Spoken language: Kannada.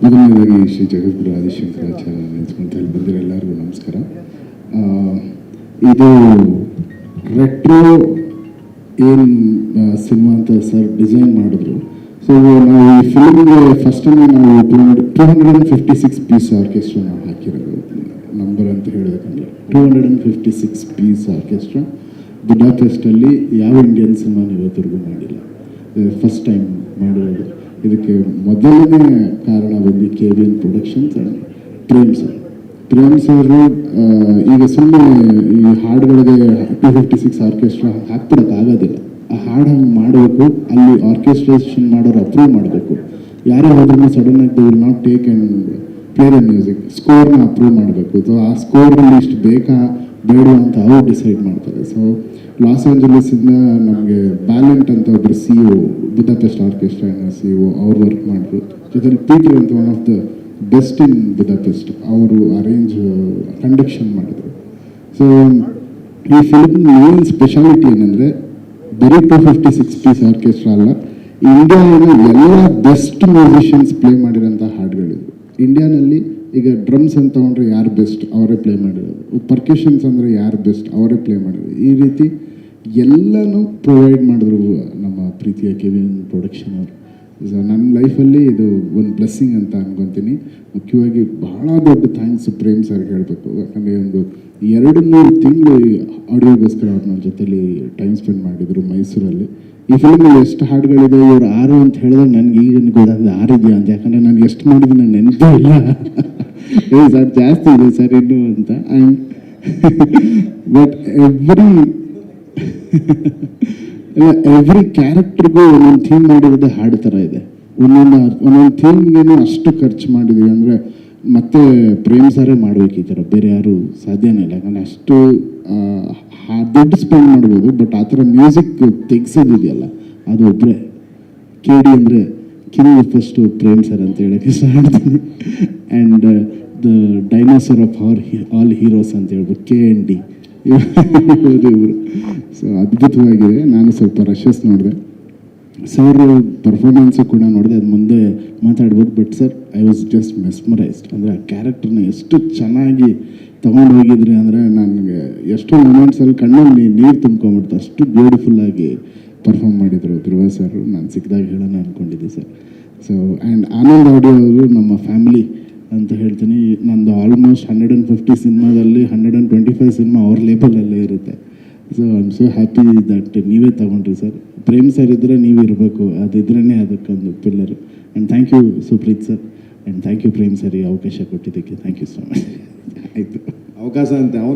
ಮೊದಲನೇದಾಗಿ ಶ್ರೀ ಜಗದ್ಗುರು ಆದಿಶಂಕರಾಚಾರ್ಯ ಹೇಳಿ ಬಂದಿರೋ ಎಲ್ಲರಿಗೂ ನಮಸ್ಕಾರ ಇದು ರೆಟ್ರೋ ಏನು ಸಿನಿಮಾ ಅಂತ ಸರ್ ಡಿಸೈನ್ ಮಾಡಿದ್ರು. ಸೊ ನಾವು ಈ ಫಿಲ್ಮ್ಗೆ ಫಸ್ಟ್ ಟೈಮ್ ನಾವು two hundred two hundred and fifty six piece orchestra ನಾವು ಹಾಕಿರೋದು. ನಂಬರ್ ಅಂತ ಹೇಳಬೇಕಂದ್ರೆ two hundred and fifty six piece orchestra ಬುಡಾಪೆಸ್ಟಲ್ಲಿ ಯಾವ ಇಂಡಿಯನ್ ಸಿನಿಮಾ ಇವತ್ತಿಗೂ ಮಾಡಿಲ್ಲ. ಫಸ್ಟ್ ಟೈಮ್ ಮಾಡಿರೋದು. ಇದಕ್ಕೆ ಮೊದಲನೇ ಕಾರಣ ಬಂದು K V N productions Prem sir Prem sir ಈಗ ಸುಮ್ಮನೆ ಈ ಹಾಡುಗಳಿಗೆ ಟೂ ಫಿಫ್ಟಿ ಸಿಕ್ಸ್ ಆರ್ಕೆಸ್ಟ್ರಾ ಹಾಕ್ಬಿಡೋಕ್ಕಾಗೋದಿಲ್ಲ ಆ ಹಾಡು ಹಂಗೆ ಮಾಡಬೇಕು, ಅಲ್ಲಿ ಆರ್ಕೆಸ್ಟ್ರೇಷನ್ ಮಾಡೋರು ಅಪ್ರೂವ್ ಮಾಡಬೇಕು. ಯಾರೇ ಹೋದ್ರೂ ಸಡನ್ ಆಗಿ will not take and play the music ಸ್ಕೋರ್ನ approve ಮಾಡಬೇಕು. ಸೊ ಆ ಸ್ಕೋರ್ನಲ್ಲಿ ಇಷ್ಟು ಬೇಕಾ? ಬೇಡ ಅಂತ ಅವ್ರು ಡಿಸೈಡ್ ಮಾಡ್ತಾರೆ. ಸೊ ಲಾಸ್ ಏಂಜಲೀಸಿಂದ ನಮಗೆ ಬ್ಯಾಲೆಂಟ್ ಅಂತ ಒಬ್ಬರು C O Budapest orchestra C O ಅವ್ರು ವರ್ಕ್ ಮಾಡಿದ್ರು ಜೊತೆಲಿ ಪೀಟರ್ ಅಂತ one of the best in Budapest ಅವರು ಅರೇಂಜ್ ಕಂಡಕ್ಷನ್ ಮಾಡಿದ್ರು. ಸೊ ಈ ಫಿಲ್ಮ್ ಮೇನ್ ಸ್ಪೆಷಾಲಿಟಿ ಏನಂದರೆ, ಬರೀ two fifty six piece orchestra ಅಲ್ಲ ಇಂಡಿಯಾ ಎಲ್ಲ ಬೆಸ್ಟ್ ಮ್ಯೂಸಿಷಿಯನ್ಸ್ ಪ್ಲೇ ಮಾಡಿರೋಂಥ ಹಾಡುಗಳಿವು ಇಂಡಿಯಾನಲ್ಲಿ ಈಗ ಡ್ರಮ್ಸ್ ಅಂತ ತೊಗೊಂಡ್ರೆ ಯಾರು ಬೆಸ್ಟ್ ಅವರೇ ಪ್ಲೇ ಮಾಡಿರೋದು. ಪರ್ಕ್ಯೂಷನ್ಸ್ ಅಂದರೆ ಯಾರು ಬೆಸ್ಟ್ ಅವರೇ ಪ್ಲೇ ಮಾಡಿರೋದು. ಈ ರೀತಿ ಎಲ್ಲನೂ ಪ್ರೊವೈಡ್ ಮಾಡಿದ್ರು ನಮ್ಮ ಪ್ರೀತಿಯ ಕೆವಿನ್ ಪ್ರೊಡಕ್ಷನ್ ಅವರು. ಸೊ ನನ್ನ ಲೈಫಲ್ಲಿ ಇದು ಒಂದು ಬ್ಲೆಸ್ಸಿಂಗ್ ಅಂತ ಅನ್ಕೊತೀನಿ. ಮುಖ್ಯವಾಗಿ ಬಹಳ ದೊಡ್ಡ ಥ್ಯಾಂಕ್ಸ್ ಪ್ರೇಮ್ ಸರ್ ಹೇಳಬೇಕು. ಯಾಕಂದರೆ ಒಂದು ಎರಡು ಮೂರು ತಿಂಗಳು ಆಡಿಯೋಗೋಸ್ಕರ ಅವ್ರು ನನ್ನ ಜೊತೆಲಿ ಟೈಮ್ ಸ್ಪೆಂಡ್ ಮಾಡಿದರು ಮೈಸೂರಲ್ಲಿ. ಈ ಫಿಲ್ಮಲ್ಲಿ ಎಷ್ಟು ಹಾಡುಗಳಿದೆ, ಇವರು ಆರು ಅಂತ ಹೇಳಿದ್ರೆ ನನಗೆ ಈಗ ಗೊತ್ತಾಗಿದೆ ಆರು ಇದೆಯಾ ಅಂತ. ಯಾಕಂದರೆ ನಾನು ಎಷ್ಟು ಮಾಡಿದ್ದೀನಿ ನಾನು ನೆನಪೇ ಇಲ್ಲ. ಏ, ಸರ್, ಜಾಸ್ತಿ ಇದೆ ಸರ್ ಇನ್ನು ಅಂತ. ಆ್ಯಂಡ್ ಬಟ್ ಎವ್ರಿ ಎವ್ರಿ ಕ್ಯಾರೆಕ್ಟರ್ಗೂ ಒಂದೊಂದು ಥೀಮ್ ಮಾಡಿರೋದೇ ಹಾಡು ಥರ ಇದೆ. ಒಂದೊಂದು ಒಂದೊಂದು ಥೀಮ್ಗೇನು ಅಷ್ಟು ಖರ್ಚು ಮಾಡಿದ್ವಿ ಅಂದರೆ ಮತ್ತೆ ಪ್ರೇಮ್ ಸಾರೇ ಮಾಡಬೇಕು ಈ ಥರ ಬೇರೆ ಯಾರು ಸಾಧ್ಯನೇ ಇಲ್ಲ. ಯಾಕಂದರೆ ಅಷ್ಟು ದುಡ್ಡು ಸ್ಪೆಂಡ್ ಮಾಡ್ಬೋದು ಬಟ್ ಆ ಥರ ಮ್ಯೂಸಿಕ್ ತೆಗ್ಸೋದಿದೆಯಲ್ಲ. ಅದು ಒಬ್ಬರೇ ಕೆ ಡಿ ಅಂದರೆ ಕಿಂಗ್ ಫಸ್ಟು ಪ್ರೇಮ್ ಸರ್ ಅಂತ ಹೇಳಕ್ಕೆ ಇಷ್ಟಪಡ್ತೀನಿ. And the dinosaur of our all heroes ಅಂತ ಹೇಳ್ಬೋದು. ಕೆ ಎನ್ ಡಿ ಇವರು. ಸೊ ಅದ್ಭುತವಾಗಿದೆ. ನಾನು ಸ್ವಲ್ಪ ರಶಸ್ ನೋಡಿದೆ. ಸರ್ ಪರ್ಫಾರ್ಮೆನ್ಸು ಕೂಡ ನೋಡಿದೆ. ಅದು ಮುಂದೆ ಮಾತಾಡ್ಬೋದು. But sir I was just mesmerised ಅಂದರೆ ಆ ಕ್ಯಾರೆಕ್ಟರ್ನ ಎಷ್ಟು ಚೆನ್ನಾಗಿ ತೊಗೊಂಡು ಹೋಗಿದ್ರಿ ಅಂದರೆ ನನಗೆ ಎಷ್ಟೋ ಮೂಮೆಂಟ್ಸಲ್ಲಿ ಕಣ್ಣಲ್ಲಿ ನೀರು ತುಂಬ್ಕೊಂಬಿಡ್ತು ಅಷ್ಟು ಬ್ಯೂಟಿಫುಲ್ಲಾಗಿ ಪರ್ಫಾರ್ಮ್ ಮಾಡಿದರು ಧ್ರುವ ಸರ್ ನಾನು ಸಿಕ್ಕಿದಾಗ ಹೇಳೋಣ ಅಂದ್ಕೊಂಡಿದ್ದೆ sir so and Anand audio ಅವರು ನಮ್ಮ ಫ್ಯಾಮಿಲಿ ಅಂತ ಹೇಳ್ತೀನಿ. ನಂದು ಆಲ್ಮೋಸ್ಟ್ ಹಂಡ್ರೆಡ್ ಆ್ಯಂಡ್ ಫಿಫ್ಟಿ ಸಿನಿಮಾದಲ್ಲಿ hundred and twenty five cinema ಅವ್ರ ಲೇಬಲಲ್ಲೇ ಇರುತ್ತೆ. So I am so happy that ನೀವೇ ತಗೊಂಡ್ರಿ ಸರ್. ಪ್ರೇಮ್ ಸರ್ ಇದ್ದರೆ ನೀವು ಇರಬೇಕು. ಅದಿದ್ರೇ ಅದಕ್ಕೊಂದು pillar and thank you Supreeth sir and thank you Prem sir ಈ ಅವಕಾಶ ಕೊಟ್ಟಿದ್ದಕ್ಕೆ. ಥ್ಯಾಂಕ್ ಯು ಸೊ ಮಚ್ ಆಯಿತು. ಅವಕಾಶ ಅಂತ.